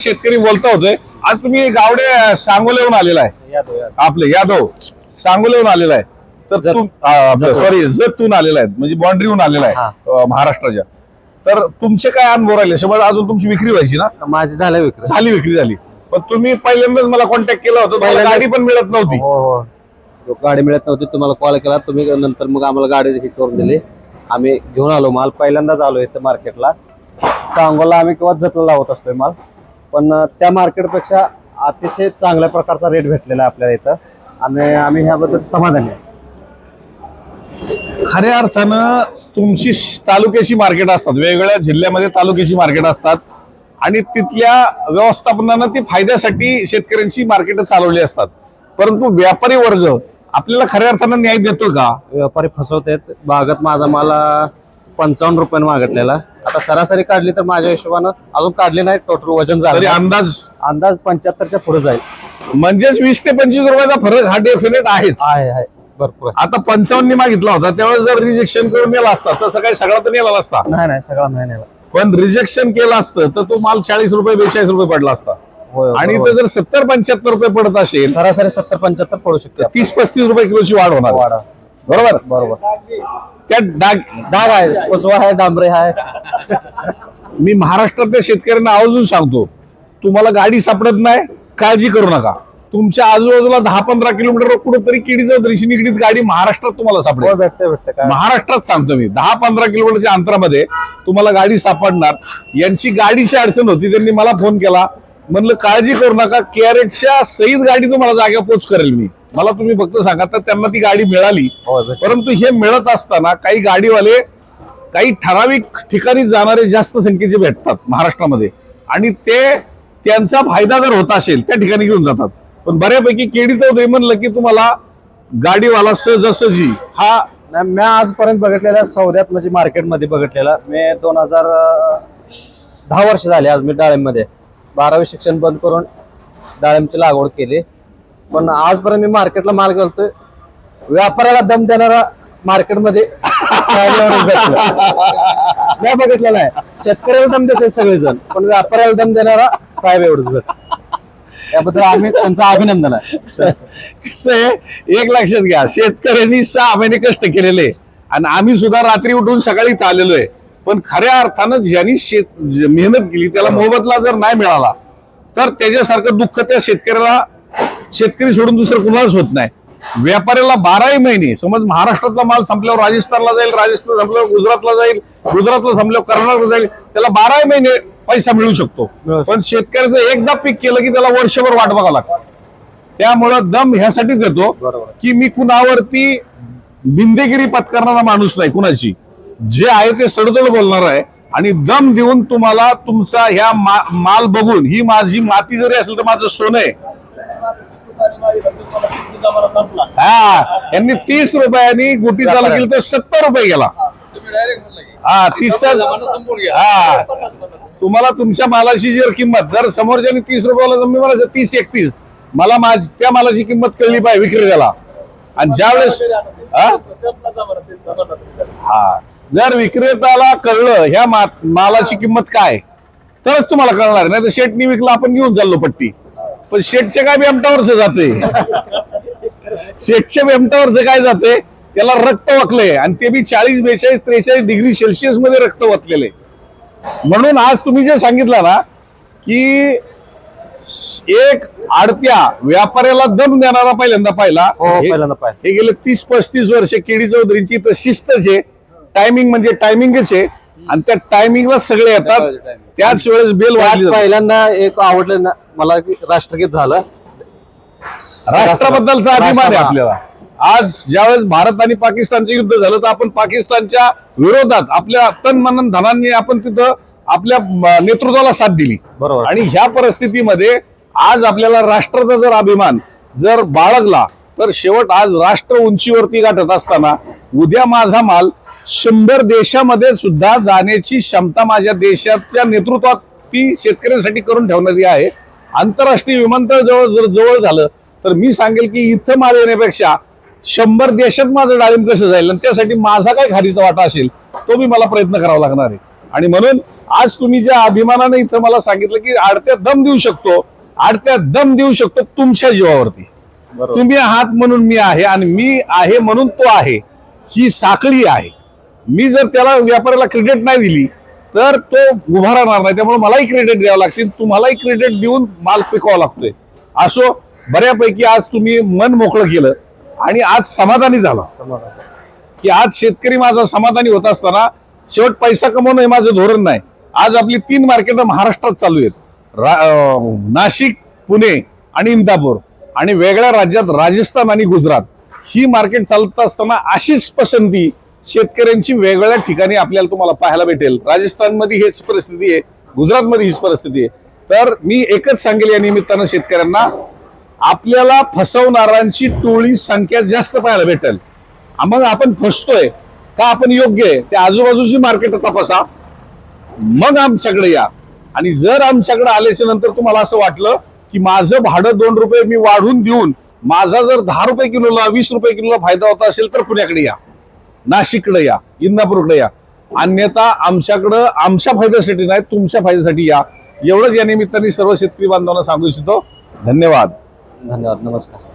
शेतकरी बोलता होतोय. आज तुम्ही गावडे सांगोल्याहून आलेला आहे. आपले यादव सांगोल्याहून आलेला आहे. तर. तुम सॉरी जतून. आलेला आहे. म्हणजे बाँड्रीहून आलेला आहे महाराष्ट्राच्या. तर तुमचे काय अनुभव राहिले? शंभर अजून तुमची विक्री व्हायची ना? माझी झालं विक्री. झाली विक्री झाली. पण तुम्ही पहिल्यांदाच मला कॉन्टॅक्ट केला होता. गाडी पण मिळत नव्हती. हो हो. गाडी मिळत नव्हती. तुम्हाला कॉल केला तुम्ही नंतर मग आम्हाला गाडी हे करून दिली. आम्ही घेऊन आलो माल. पहिल्यांदाच आलो इथं मार्केटला सांगोला आम्ही किंवा जतला लावत असतोय माल. पण त्या मार्केटपेक्षा अतिशय चांगल्या प्रकारचा रेट भेटलेला आहे आपल्याला इथं. आणि आम्ही ह्याबद्दल समाधानी आहे. खऱ्या अर्थानं तुमची तालुक्याची मार्केट असतात वेगवेगळ्या जिल्ह्यामध्ये तालुक्याची मार्केट असतात. आणि तिथल्या व्यवस्थापनानं ती फायद्यासाठी शेतकऱ्यांची मार्केट चालवली असतात. परंतु व्यापारी वर्ग आपल्याला खऱ्या अर्थानं न्याय देतो का? व्यापारी फसवतात बागत माझा माल पंचावन्न रुपयाने मागितलेला. आता सरासरी काढली तर माझ्या हिशोबानं अजून काढली नाही टोटल वजन तरी झालं अंदाज? अंदाज पंच्याहत्तरच्या पुढे जाईल. म्हणजेच वीस ते पंचवीस रुपयाचा फरक हा डेफिनेट आहेच. आहे आहे. भरपूर आहे. आता पंचावन्नी मागितला होता त्यावेळेस जर रिजेक्शन करून नेला असता तर सकाळी सगळा तर नेला नसता. नाही नाही सगळा नाही नाही पण रिजेक्शन केलं असतं तर तो माल चाळीस रुपये बेचाळीस रुपये पडला असता. होय, आणि बरोबर. इथं जर सत्तर पंच्याहत्तर रुपये पडत असेल सरासरी सत्तर पंच्याहत्तर पडू शकते तीस पस्तीस रुपये किलोची वाढ होणार वाढा बरोबर? बरोबर. त्या डाग डाग आहे उजवा आहे डांबरे आहे. मी महाराष्ट्रातल्या शेतकऱ्यांना आवर्जून सांगतो तुम्हाला गाडी सापडत नाही काळजी करू नका. तुमच्या आजूबाजूला दहा पंधरा किलोमीटर कुठेतरी किडीचं दृष्टी निगडीत गाडी महाराष्ट्रात तुम्हाला हो सापडेल भेटते भेटते काय? महाराष्ट्रात सांगतो मी दहा पंधरा किलोमीटरच्या अंतरामध्ये तुम्हाला गाडी सापडणार. यांची गाडीची अडचण होती त्यांनी मला फोन केला. म्हणलं काळजी करू नका कॅरेटच्या सहित गाडी तुम्हाला जागा पोच करेल मी. मला तुम्ही फक्त सांगा तर त्यांना ती गाडी मिळाली. हो परंतु हे मिळत असताना काही गाडीवाले काही ठराविक ठिकाणी जाणारे जास्त संख्येचे भेटतात महाराष्ट्रामध्ये. आणि ते त्यांचा फायदा जर होत असेल त्या ठिकाणी घेऊन जातात. पण बऱ्यापैकी केडी चौधरी म्हणलं की तुम्हाला गाडीवाला सहजासहजी हा मी आजपर्यंत बघितलेल्या सौद्यात म्हणजे मार्केटमध्ये बघितलेला. मी दोन हजार दहा वर्ष झाले आज मी डाळिंबमध्ये. बारावी शिक्षण बंद करून डाळिंबची लागवड केली. पण आजपर्यंत मी मार्केटला माल घालतोय. व्यापाऱ्याला दम देणारा मार्केटमध्ये साहेब मी बघितलेला आहे शेतकऱ्याला दम देते सगळेजण पण व्यापाऱ्याला दम देणारा साहेब एवढंच भेट याबद्दल आम्ही त्यांचं अभिनंदन आहे. कसं आहे एक लक्षात घ्या शेतकऱ्यांनी सहा महिने कष्ट केलेले आणि आम्ही सुद्धा रात्री उठून सकाळी इथं आलेलो आहे. पण खऱ्या अर्थानं ज्यांनी शेत मेहनत केली त्याला मोबदला जर नाही मिळाला तर त्याच्यासारखं दुःख त्या शेतकऱ्याला शेतकरी सोडून दुसरं कुणालाच होत नाही. व्यापाऱ्याला बाराही महिने समज महाराष्ट्रातला माल संपल्यावर राजस्थानला जाईल राजस्थान संपल्यावर गुजरातला जाईल गुजरातला संपल्यावर कर्नाटकला जाईल त्याला बाराही महिने पैसा मिळू शकतो. पण शेतकऱ्याचं एकदा पीक केलं की त्याला वर्षभर वाट बघावं लागतं. त्यामुळं दम ह्यासाठी देतो की मी कुणावरती बिंदेगिरी पत्करणारा माणूस नाही कुणाची. जे आहे ते सडतोड बोलणार आहे आणि दम देऊन तुम्हाला तुमचा ह्या मा- माल बघून ही माझी माती जरी असेल तर माझं सोनं आहे हा यांनी तीस रुपयांनी गुटी चालू केली तर सत्तर रुपये गेला. हा. तीसचा हा. तुम्हाला तुमच्या मालाची जर किंमत जर समोरच्याने तीस रुपयाला मी मला तीस एकतीस मला माझ त्या मालाची किंमत कळली पाहिजे विक्रेत्याला आणि ज्यावेळेस हा? हा. जर विक्रेत्याला कळलं ह्या मालाची किंमत काय तरच तुम्हाला कळणार. नाही तर शेटनी विकला आपण घेऊन चाललो पट्टी. पण शेटच्या काय बेमटावरच जाते शेटच्या बेमटावरच काय जाते त्याला रक्त वाकलंय. आणि ते बी चाळीस बेचाळीस त्रेचाळीस डिग्री सेल्सिअसमध्ये रक्त वाचलेले म्हणून आज तुम्ही जे सांगितलं ना की एक आडत्या व्यापाऱ्याला दम देणारा पहिल्यांदा पाहिला. हो हे- हे गेले तीस पस्तीस वर्ष केडी चौधरींची तर शिस्तच आहे टायमिंग म्हणजे टायमिंगच आहे. आणि त्या टायमिंगला सगळे येतात. त्याच वेळेस बेल. पहिल्यांदा एक आवडलं ना मला की राष्ट्रगीत झालं. राष्ट्राबद्दलचा अभिमान आहे आपल्याला. आज ज्यावेळेस भारत आणि पाकिस्तानचं युद्ध झालं तर आपण पाकिस्तानच्या विरोधात आपल्या तन मनन धनांनी आपण तिथं आपल्या नेतृत्वाला साथ दिली. बरोबर. आणि ह्या परिस्थितीमध्ये आज आपल्याला राष्ट्राचा जर अभिमान जर बाळगला तर शेवट आज राष्ट्र उंचीवरती गाठत असताना उद्या माझा माल शंभर देशामध्ये सुद्धा जाण्याची क्षमता माझ्या देशाच्या नेतृत्वात ती शेतकऱ्यांसाठी करून ठेवणारी आहे. आंतरराष्ट्रीय विमानतळ जवळ जर जवळ झालं तर मी सांगेल की इथं माल येण्यापेक्षा शंभर देशात माझं डाळिंब कसं जाईल आणि त्यासाठी माझा काय खारीचा वाटा असेल तो बी मला प्रयत्न करावा लागणार आहे. आणि म्हणून आज तुम्ही ज्या अभिमानाने इथं मला सांगितलं की आडत्या दम देऊ शकतो आडत्या दम देऊ शकतो तुमच्या जीवावरती. तुम्ही आहात म्हणून मी आहे आणि मी आहे म्हणून तो आहे ही साखळी आहे. मी जर त्याला व्यापाऱ्याला क्रेडिट नाही दिली तर तो उभा राहणार नाही. त्यामुळे मलाही क्रेडिट द्यावं लागते तुम्हालाही क्रेडिट देऊन माल पिकवावा लागतोय. असो बऱ्यापैकी आज तुम्ही मन मोकळं केलं आणि आज समाधानी झाला. की आज शेतकरी माझा समाधानी होत असताना शेवट पैसा कमवणं हे माझं धोरण नाही. आज आपली तीन मार्केट महाराष्ट्रात चालू आहेत. रा- नाशिक पुणे आणि इंदापूर आणि वेगळ्या राज्यात राजस्थान आणि गुजरात. ही मार्केट चालत असताना अशीच पसंती शेतकऱ्यांची वेगवेगळ्या ठिकाणी आपल्याला तुम्हाला पाहायला भेटेल. राजस्थानमध्ये हेच परिस्थिती आहे गुजरातमध्ये हीच परिस्थिती आहे. तर मी एकच सांगेल या निमित्तानं शेतकऱ्यांना आपल्याला फसवणाऱ्यांची टोळी संख्या जास्त पाहायला भेटेल. मग आपण फसतोय का आपण योग्य आहे? त्या आजूबाजूची मार्केट तपासा. मग आमच्याकडे या. आणि जर आमच्याकडे आल्याच्यानंतर तुम्हाला असं वाटलं की माझं भाडं दोन रुपये मी वाढवून देऊन माझा जर दहा रुपये किलोला वीस रुपये किलोला फायदा होता असेल तर पुण्याकडे या. नाशिककडे या इंदापूरकडे या. अन्यथा आमच्याकडं आमच्या फायद्यासाठी नाही तुमच्या फायद्यासाठी या. एवढंच या निमित्ताने सर्व शेतकरी बांधवांना सांगू इच्छितो. धन्यवाद. धन्यवाद नमस्कार.